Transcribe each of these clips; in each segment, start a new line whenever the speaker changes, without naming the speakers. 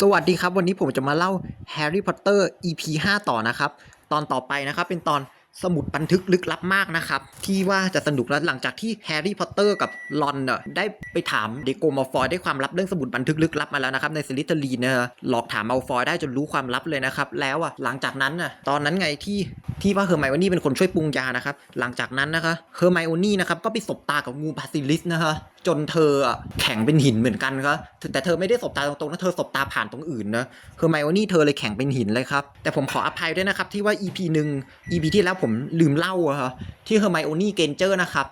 สวัสดีครับ วันนี้ผมจะมาเล่า Harry Potter EP 5 ต่อนะครับ ตอนต่อไปนะครับเป็นตอน สมุดบันทึกลึกลับมากนะครับ ที่ว่าจะสนุกแล้วหลังจากที่แฮร์รี่พอตเตอร์กับลอนเน่ะได้ไปถามเดโกมาฟอยได้ความลับเรื่องสมุดบันทึกลึกลับมาแล้วนะครับในสลิทเทอรีนนะฮะหลอกถามมาฟอยได้จนรู้ความลับเลยนะครับ แล้วอะหลังจากนั้นน่ะตอนนั้นไงที่ที่ว่าเฮอร์ไมโอนี่เป็นคนช่วยปรุงยานะครับหลังจากนั้นนะคะเฮอร์ไมโอนี่นะครับก็ไปสบตากับงูบาซิลิสนะฮะจนเธอแข็งเป็นหินเหมือนกันครับแต่เธอไม่ได้สบตาตรงๆนะเธอสบตาผ่านตรงอื่นนะเฮอร์ไมโอนี่เธอเลยแข็งเป็นหินเลยครับแต่ผมขออภัยด้วยนะครับที่ว่า EP หนึ่ง EP ที่แล้วผมลืมเล่าอะครับที่เฮอร์ไมโอนี่เกนเจอร์นะครับ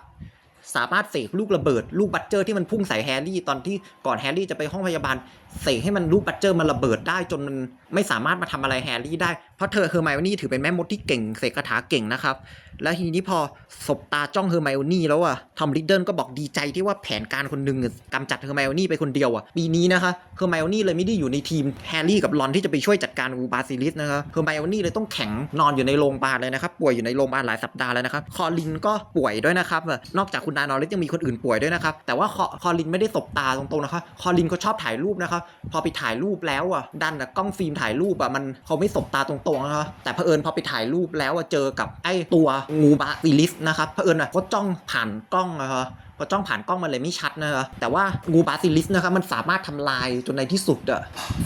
สามารถเสกลูกระเบิด ลูกบัตเจอร์ที่มันพุ่งใส่แฮร์รี่ตอนที่ก่อนแฮร์รี่จะไปห้องพยาบาลเสกให้มันลูกบัตเจอร์มันระเบิดได้จนมันไม่สามารถมาทำอะไรแฮร์รี่ได้เราะเธอเฮอร์ไมโอนี่ถือเป็นแม่มดที่เก่งเสกคาถาเก่งนะครับ แล้วทีนี้พอสบตาจ้องเฮอร์ไมโอนี่แล้วอะทอมริดเดิลก็บอกดีใจที่ว่าแผนการคนหนึ่งกำจัดเฮอร์ไมโอนี่ไปคนเดียวอะปีนี้นะคะเฮอร์ไมโอนี่เลยไม่ได้อยู่ในทีมแฮร์รี่กับรอนที่จะไปช่วยจัดการอูบาซิลิสนะคะเฮอร์ไมโอนี่เลยต้องแข็งนอนอยู่ในโรงพยาบาลเลยนะครับป่วยอยู่ในโรงพยาบาลหลายสัปดาห์แล้วนะครับคอลินก็ป่วยด้วยนะครับนอกจากคุณนานอริสยังมีคนอื่นป่วยด้วยนะครับแต่ว่าคอคอลินไม่ได้สบตาตรงๆนะคะคอลินก็ชอบถ่ายรูปนะคะพอไปถ่ายรูปแล้วอะดันอะกล้องฟิล์มถ่ายรูปอะมันเขาไม่สบตาตรงๆนะคะแต่เผอิญพอไปถ่ายรูปแล้วเจอกับไอ้ตัวงูบาซิลิสนะครับเผอิญอะก็จ้องผ่านกล้องนะคะพ อจ้องผ่านกล้องมันเลยไม่ชัดนะคะแต่ว่างูบาซิลิสนะครับมันสามารถทำลายจนในที่สุดอะ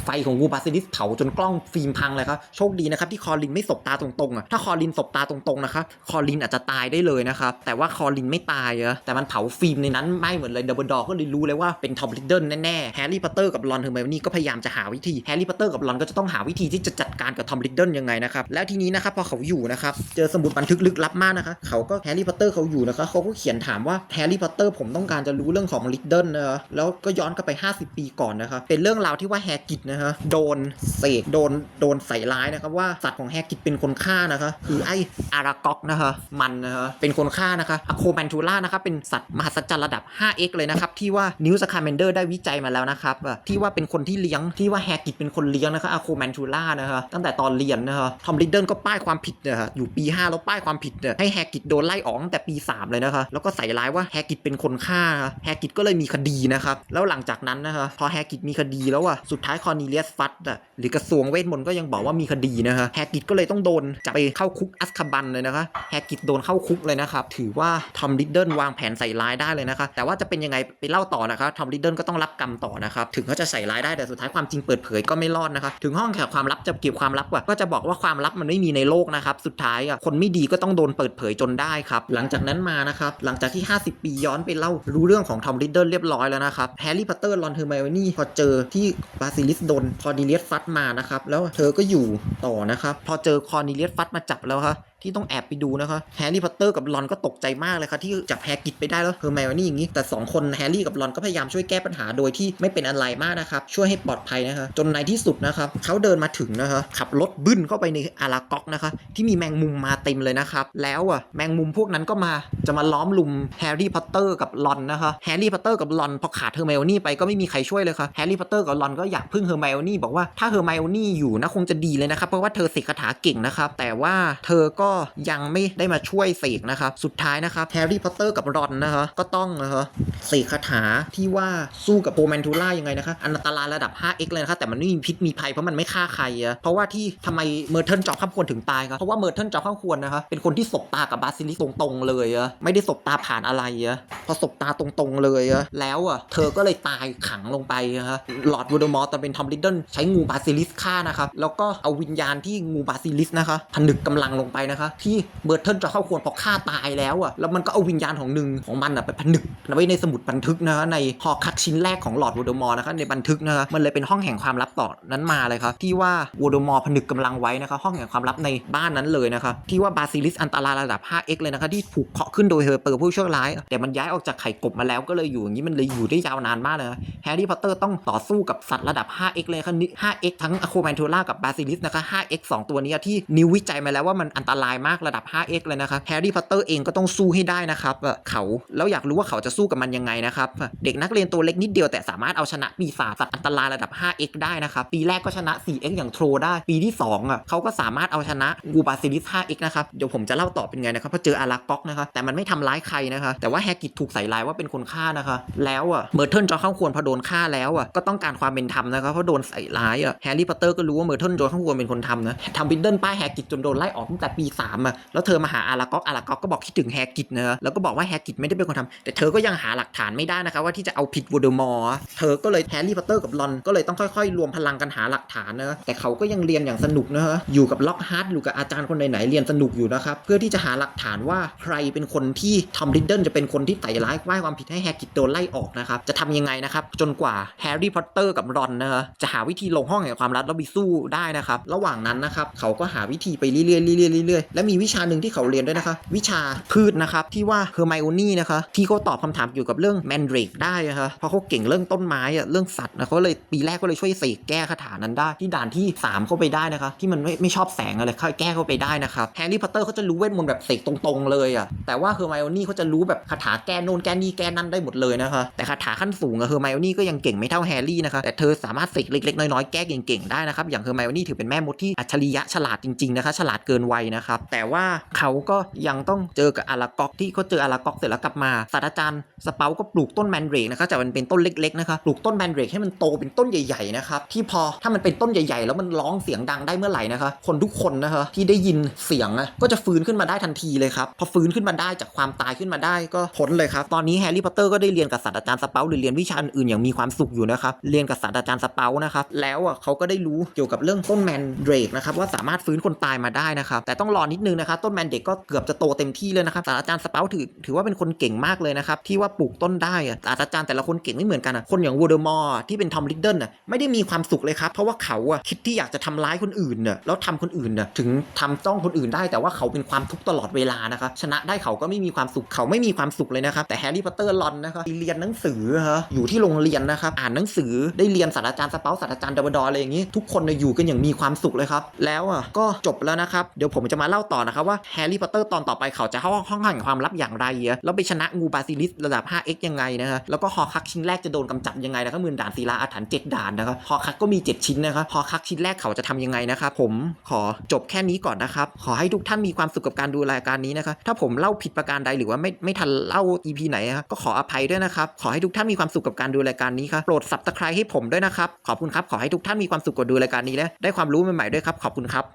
ไฟของงูบาซิลิสเผาจนกล้องฟิล์มพังเลยครับโชคดีนะครับที่คอลินไม่สบตาตรงๆอะถ้าคอลินสบตาตรงๆนะครับคอลินอาจจะตายได้เลยนะครับแต่ว่าคอลินไม่ตายอะแต่มันเผาฟิล์มในนั้นไหม้หมดเลยดับเบิลดอก็เลยรู้เลยว่าเป็นทอมลิดเดิลแน่ๆแฮร์รี่พอตเตอร์กับรอนเฮอร์ไมโอนี่ก็พยายามจะหาวิธีแฮร์รี่พอตเตอร์กับรอนก็จะต้องหาวิธีที่จะจัดการกับทอมลิดเดิลยังไงนะครับแล้วทีนี้นะครับพอเขาอยู่นะครับเจอสมุดบันทึกลึกลับมากนะคะเขาก็แฮร์รี่พอตเตอร์เขาอยู่นะคะเขาก็เขียนถามว่าแฮร์รี่พอตเตอร์ผมต้องการจะรู้เรื่องของลิดเดิลนะแล้วก็ย้อนกลับไป 50 ปีก่อนนะครับเป็นเรื่องราวที่ว่าแฮกิตนะฮะโดนเสกโดนโดนใส่ร้ายนะครับว่าสัตว์ของแฮกิตเป็นคนฆ่านะคะคือไออารากอกนะคะมันนะคะเป็นคนฆ่านะคะอะโคแมนทูล่านะคะเป็นสัตว์มหัศจรรย์ระดับ 5x เลยนะครับที่ว่านิวสคาเมนเดอร์ได้วิจัยมาแล้วนะครับที่ว่าเป็นคนที่เลี้ยงที่ว่าแฮกิตเป็นคนเลี้ยงนะคะอะโคแมนทูล่านะคะตั้งแต่ตอนเรียนนะคะทอมลิดเดิลก็ป้ายความผิดนะฮะอยู่ปี 5 แล้วป้ายความผิดเนี่ยให้แฮกิตโดนไล่ออกตั้งแต่ปี 3 เลยนะคะแล้วก็ใส่ร้ายว่าแฮกิตเป็นคนฆ่าแฮกิตก็เลยมีคดีนะครับ แล้วหลังจากนั้นนะคะพอแฮกิตมีคดีแล้วอะสุดท้ายคอนิเลียสฟัตอะหรือกระทรวงเวทมนต์ก็ยังบอกว่ามีคดีนะคะแฮกิตก็เลยต้องโดนจับไปเข้าคุกอัสคาบันเลยนะคะแฮกิตโดนเข้าคุกเลยนะครับถือว่าทอมลิดเดิลวางแผนใส่ร้ายได้เลยนะคะแต่ว่าจะเป็นยังไงไปเล่าต่อนะคะทอมลิดเดิลก็ต้องรับกรรมต่อนะครับถึงเขาจะใส่ร้ายได้แต่สุดท้ายความจริงเปิดเผยก็ไม่รอดนะคะถึงห้องแขกความลับจะเก็บความลับอะก็จะบอกว่าความลับมันไม่มีในโลกนะครับสุดท้ายอะคนไม่ดีก็ต้องโดนเปิดเผยจนได้ครับหลังจากนั้นมานะครับหลังจากที่ 50 ปีย้อนไปเล่ารู้เรื่องของทอมริดเดิลเรียบร้อยแล้วนะครับแฮร์รี่พอตเตอร์รอนเทอร์ไมโอนี่พอเจอที่บาซิลิสโดนคอร์นิเลียสฟัดมานะครับแล้วเธอก็อยู่ต่อนะครับพอเจอคอร์นิเลียสฟัดมาจับแล้วครับที่ต้องแอบไปดูนะคะแฮร์รี่พอตเตอร์กับรอนก็ตกใจมากเลยค่ะที่จับแฮร์กิตไปได้แล้วเฮอร์ไมโอนี่อย่างนี้แต่สองคนแฮร์รี่กับรอนก็พยายามช่วยแก้ปัญหาโดยที่ไม่เป็นอะไรมากนะครับช่วยให้ปลอดภัยนะคะจนในที่สุดนะครับเขาเดินมาถึงนะคะขับรถบึ้นเข้าไปในอารากอกนะคะที่มีแมงมุมมาเต็มเลยนะครับแล้วอะแมงมุมพวกนั้นก็มาจะมาล้อมลุมแฮร์รี่พอตเตอร์กับรอนนะคะแฮร์รี่พอตเตอร์กับรอนพอขาดเฮอร์ไมโอนี่ไปก็ไม่มีใครช่วยเลยค่ะแฮร์รี่พอตเตอร์กับรอนก็อยากพึ่งเฮอร์ไมโอนี่บอกว่าถ้าเฮอร์ไมโอนี่อยู่นะคงจะดีเลยนะครับเพราะว่าเธอเสกคาถาเก่งนะครับแต่ว่าเธอก็ยังไม่ได้มาช่วยเสกนะครับ สุดท้ายนะครับแฮร์รี่พอตเตอร์กับรอนนะคะก็ต้องนะคะเสกคาถาที่ว่าสู้กับโปรแมนทูล่ายังไงนะคะ อันตรายระดับ 5x เลยนะคะแต่มันไม่มีพิษมีภัยเพราะมันไม่ฆ่าใครอะเพราะว่าที่ทำไมเมอร์เทิลจอบข้ามควรถึงตายครับเพราะว่าเมอร์เทิลจอบข้ามควรนะคะเป็นคนที่สบตากับบาซิลิสตรงๆเลยอะไม่ได้สบตาผ่านอะไรอะพอสบตาตรงๆเลยอะแล้วอะเธอก็เลยตายขังลงไปอะฮะหลอดวูดมอร์ตอนเป็นทอมลิดเดิลใช้งูบาซิลิสฆ่านะครับแล้วก็เอาวิญญาณที่งูบาซิลิสนะคะผนึกกำลังลงไปนะคะที่เมอร์เทิลจอบข้าควรพอฆ่าตายแล้วอะแล้วมันก็เอาวิญญาณของหนึ่งของมันอะไปผนึกไว้ในสมุดบันทึกนะคะในหอคัดชิ้นแรกของหลอดวูดมอร์นะคะในบันทึกนะคะมันเลยเป็นห้องแห่งความลับต่อนั้นมาเลยครับที่ว่าวูดมอร์ผนึกกำลังไว้นะคะห้องแห่งความลับในบ้านนั้นเลยนะคะที่ว่าบาซิลิสอันตรายระดับ 5x เลยนะคะที่ถูกเคาะขึ้นโดยเฮอร์เปอร์ผู้ชั่วร้าย แต่มันย้ายออกจากไข่กบมาแล้วก็เลยอยู่อย่างนี้มันเลยอยู่ได้ยาวนานมากเลยนะแฮร์รี่พอตเตอร์ต้องต่อสู้กับสัตว์ระดับ 5x เลยค่ะนี่ 5x ทั้งอะโคแมนทูล่ากับบาซิลิสนะคะ 5x สองตัวนี้ที่นิววิจัยมาแล้วว่ามันอันตรายายมากระดับ 5x เลยนะครับแฮร์รี่พอตเตอร์เองก็ต้องสู้ให้ได้นะครับเขาแล้วอยากรู้ว่าเขาจะสู้กับมันยังไงนะครับเด็กนักเรียนตัวเล็กนิดเดียวแต่สามารถเอาชนะปีศาจสัตว์อันตรายระดับ 5x ได้นะครับปีแรกก็ชนะ 4x อย่างโทรได้ ปีที่2อะเขาก็สามารถเอาชนะกูบาซิลิส 5x นะครับเดี๋ยวผมจะเล่าต่อเป็นไงนะครับเพราะเจออาราก๊อกนะครับแต่มันไม่ทำร้ายใครนะคะแต่ว่าแฮกิตถูกใส่ร้ายว่าเป็นคนฆ่านะคะ แล้วอะเมอร์เทิลจอเข้าควรพอโดนฆ่าแล้วอะก็ต้องการความเป็นธรรมนะครับเพราะโดนใส่ร้ายอะแฮร์รี่พอตเตอร์ก็รู้ว่าเมอร์เทิลจอข้าควรเป็นคนทำนะทำบิดเดิลป้ายแฮกิตจนโดนไล่ออกตั้งแต่ปี3อะแล้วเธอมาหาอาราก๊อกอาราก๊อกก็บอกคิดถึงแฮกิตนะแล้วก็บอกว่าแฮกิตไม่ได้เป็นคนทำแต่เธอก็ยังหาหลักฐานไม่ได้นะคะว่าที่จะเอาผิดวูเดอมอร์เธอก็เลยแฮร์รี่พอตเตอร์กับรอนก็เลยต้องค่อยๆ รวมพลังกันหาหลักฐานนะแต่เขาก็ยังเรียนอย่างสนุกนะฮะอยู่กับล็อกฮาร์ดอยู่กับอาจารย์คนไหนๆเรียนสนุกอยู่นะครับเพื่อที่จะหาหลักฐานว่าใครเป็นคนที่ทอมริดเดิลจะเป็นคนที่ใส่ร้ายว่าความผิดให้แฮกิตโดนไล่ออกนะครับจะทำยังไงนะครับจนกว่าแฮร์รี่พอตเตอร์กับรอนนะฮะจะหาวิธีลงห้องแห่งความลับแล้วไปสู้ได้นะครับระหว่างนั้นนะครับเขาก็หาวิธีไปเรื่อยๆเรื่อยๆเรื่อยและมีวิชาหนึ่งที่เขาเรียนด้วยนะคะ วิชาพืชนะครับ ที่ว่าเฮอร์ไมโอนี่นะคะ ที่เขาตอบคำถามเกี่ยวกับเรื่องแมนเดรกได้นะคะเพราะเขาเก่งเรื่องต้นไม้อะเรื่องสัตว์นะเขาเลยปีแรกก็เลยช่วยเสกแก้คาถานั้นได้ ที่ด่านที่ 3 เข้าไปได้นะคะ ที่มันไม่ไม่ชอบแสงอะไรค่อยแก้เข้าไปได้นะครับแฮร์รี่พอตเตอร์เขาจะรู้เวทมนต์แบบเสกตรงๆเลยอะแต่ว่าเฮอร์ไมโอนี่เขาจะรู้แบบคาถาแก้โน่นแก้นี่แก้นั่นได้หมดเลยนะคะแต่คาถาขั้นสูงอะเฮอร์ไมโอนี่ก็ยังเก่งไม่เท่าแฮร์รี่นะคะแต่เธอสามารถเสกเล็กๆน้อยๆแก้เก่งๆได้นะครับอย่างเฮอร์ไมโอนี่ถือเป็นแม่มดที่อัจฉริยะฉลาดจริงๆนะคะฉลาดเกินวัยนะครับแต่ว่าเขาก็ยังต้องเจอกับอาราก๊อกที่เขาเจออาราก๊อกเสร็จแล้วกลับมาศาสตราจารย์สเปาก็ปลูกต้นแมนเดรกนะคะแต่มันเป็นต้นเล็กๆนะคะปลูกต้นแมนเดรกให้มันโตเป็นต้นใหญ่ๆนะครับที่พอถ้ามันเป็นต้นใหญ่ๆ แล้วมันร้องเสียงดังได้เมื่อไหร่นะคะคนทุกคนนะคะที่ได้ยินเสียงอะก็จะฟื้นขึ้นมาได้ทันทีเลยครับพอฟื้นขึ้นมาได้จากความตายขึ้นมาได้ก็พ้นเลยครับตอนนี้แฮร์รี่พอตเตอร์ก็ได้เรียนกับศาสตราจารย์สเปาหรือเรียนวิชาอื่นๆอย่างมีความสุขอยู่นะครับเรียนกับศาสตราจารย์สเปานะครับแล้วอะเขาก็ได้รู้เกี่ยวกับเรื่องต้นแมนเรกนะครับว่าสามารถฟื้นคนตายมาได้นะครับแต่ต้องรอนิดนึงนะครับต้นแมนเด็กก็เกือบจะโตเต็มที่เลยนะครับศาสตราจารย์สเปาถือถือว่าเป็นคนเก่งมากเลยนะครับที่ว่าปลูกต้นได้ศาสตราจารย์แต่ละคนเก่งไม่เหมือนกันอะคนอย่างวูเดอร์มอร์ที่เป็นทอมลิดเดิลน่ะไม่ได้มีความสุขเลยครับเพราะว่าเขาอะคิดที่อยากจะทำร้ายคนอื่นน่ะแล้วทำคนอื่นน่ะถึงทำจ้องคนอื่นได้ แต่ว่าเขาเป็นความทุกข์ตลอดเวลานะครับชนะได้เขาก็ไม่มีความสุขเขาไม่มีความสุขเลยนะครับแต่แฮร์รี่พอตเตอร์ลอนนะครับเรียนหนังสือฮะอยู่ที่โรงเรียนนะครับอ่านหนังสือได้เรียนศาสตราจารย์สเปาศาสตราจารย์ดับเบิลดอร์อะไรอย่างงี้ ทุกคนอยู่กันอย่างมีความสุขเลยครับแล้วอะก็จบแล้วนะครับเดี๋ยวผมจะมาเล่าาต่อนะครับว่าแฮร์รี่พอตเตอร์ตอนต่อไปเขาจะเข้าห้องแห่งความลับอย่างไรอะแล้วไปชนะงูบาซิลิสระดับ 5x ยังไงนะฮะแล้วก็ฮอคักชิ้นแรกจะโดนกำจัดยังไงนะครับหมื่นด่านศิลาอาถรรพ์7ด่านนะครับฮอคักก็มี 7 ชิ้นนะครับฮอคักชิ้นแรกเขาจะทำยังไงนะครับผมขอจบแค่นี้ก่อนนะครับขอให้ทุกท่านมีความสุขกับการดูรายการนี้นะครับถ้าผมเล่าผิดประการใดหรือว่าไม่ไม่ทันเล่า EP ไหนก็ขออภัยด้วยนะครับขอให้ทุกท่านมีความสุขกับการดูรายการนี้ครับโปรด subscribe ให้ผมด้วยนะครับขอบคุณครับขอให้ทุกท่านมีความสุขกับดูรายการนี้และได้ความรู้ใหม่ๆด้วยครับขอบคุณครับ